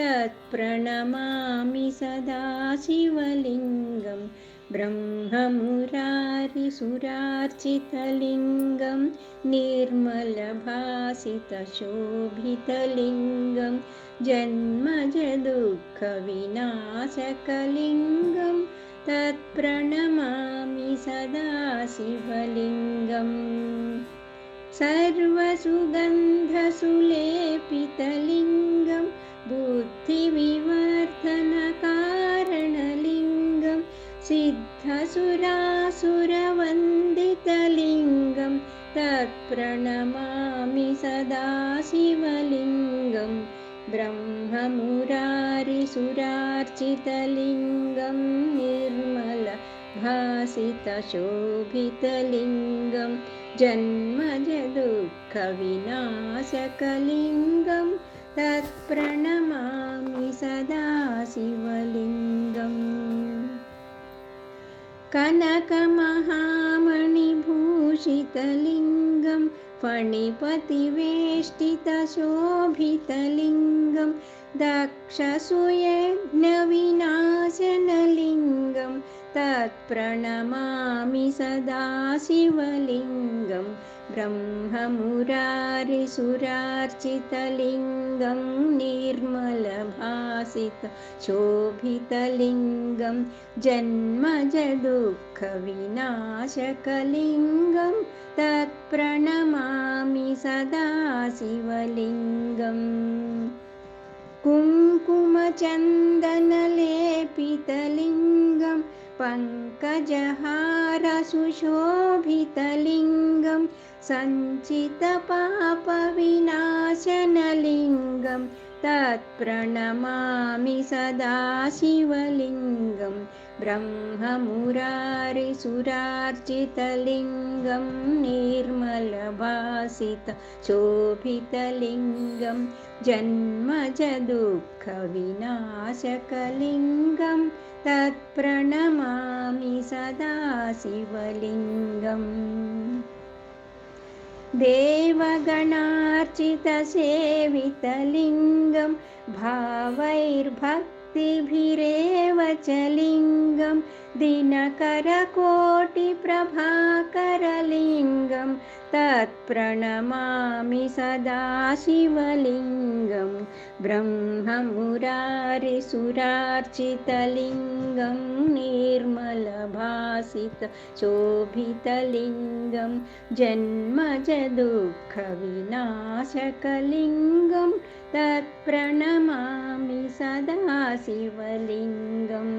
तत्प्रणमामि सदा शिवलिङ्गं ब्रह्ममुरारिसुरार्चितलिङ्गं निर्मलभासितशोभितलिङ्गं जन्मजदुःखविनाशकलिङ्गं तत्प्रणमामि सदा शिवलिङ्गम्। सर्वसुगन्धसुलेपितलिङ्गं बुद्धिविवर्धनकारणलिङ्गं सिद्धसुरासुरवन्दितलिङ्गं तत्प्रणमामि सदा शिवलिङ्गं ब्रह्ममुरारिसुरार्चितलिङ्गं निर्मलभासितशोभितलिङ्गं जन्मजदुःखविनाशकलिङ्गं तत्प्रणमामि सदा शिवलिङ्गम्। कनकमहामणिभूषितलिङ्गं फणिपतिवेष्टितशोभितलिङ्गं दक्षसुयज्ञविनाशनलिङ्गं तत्प्रणमामि सदा शिवलिङ्गं ब्रह्ममुरारिसुरार्चितलिङ्गं निर्मलभासितशोभितलिङ्गं जन्मजदुःखविनाशकलिङ्गं तत्प्रणमामि सदा शिवलिङ्गम्। कुङ्कुमचन्दनलेपितलिङ्गं पङ्कजहारसुशोभितलिङ्गं सञ्चितपापविनाशनलिङ्गं तत्प्रणमामि सदा शिवलिङ्गं ब्रह्ममुरारिसुरार्चितलिङ्गं निर्मलभासितशोभितलिङ्गं जन्मजदुःखविनाशकलिङ्गं तत्प्रणमामि सदा शिवलिङ्गम् देवगणार्चितसेवितलिङ्गं भावैर्भक्तिभिरेव च लिङ्गं दिनकरकोटिप्रभाकरलिङ्गं तत्प्रणमामि सदा शिवलिङ्गं ब्रह्ममुरारिसुरार्चितलिङ्गं निर्मलभासितशोभितलिङ्गं जन्मजदुःखविनाशकलिङ्गं तत्प्रणमामि सदा शिवलिङ्गम्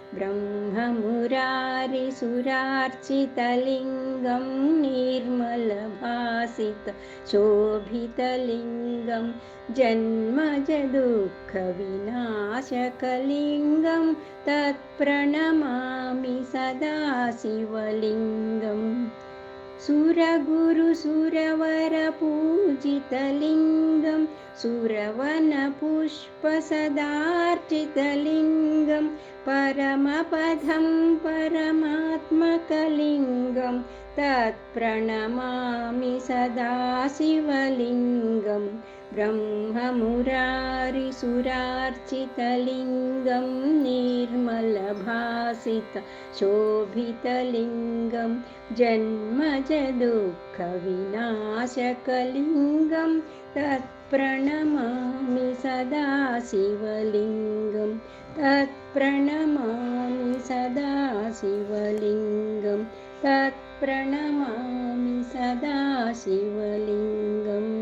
ब्रह्ममुरारिसुरार्चितलिङ्गं निर्मलभासितशोभितलिङ्गं जन्मजदुःखविनाशकलिङ्गं तत्प्रणमामि सदा शिवलिङ्गम् सुरगुरुसुरवरपूजितलिङ्गं सुरवनपुष्पसदार्चितलिङ्गं परमपदं परमात्मकलिङ्गं तत्प्रणमामि सदा शिवलिङ्गं ब्रह्ममुरारिसुरार्चितलिङ्गं निर्मलभासितशोभितलिङ्गं जन्मजदुःखविनाशकलिङ्गं तत्प्रणमामि सदा शिवलिङ्गं तत्प्रणमामि सदा शिवलिङ्गं तत्प्रणमामि सदा शिवलिङ्गम्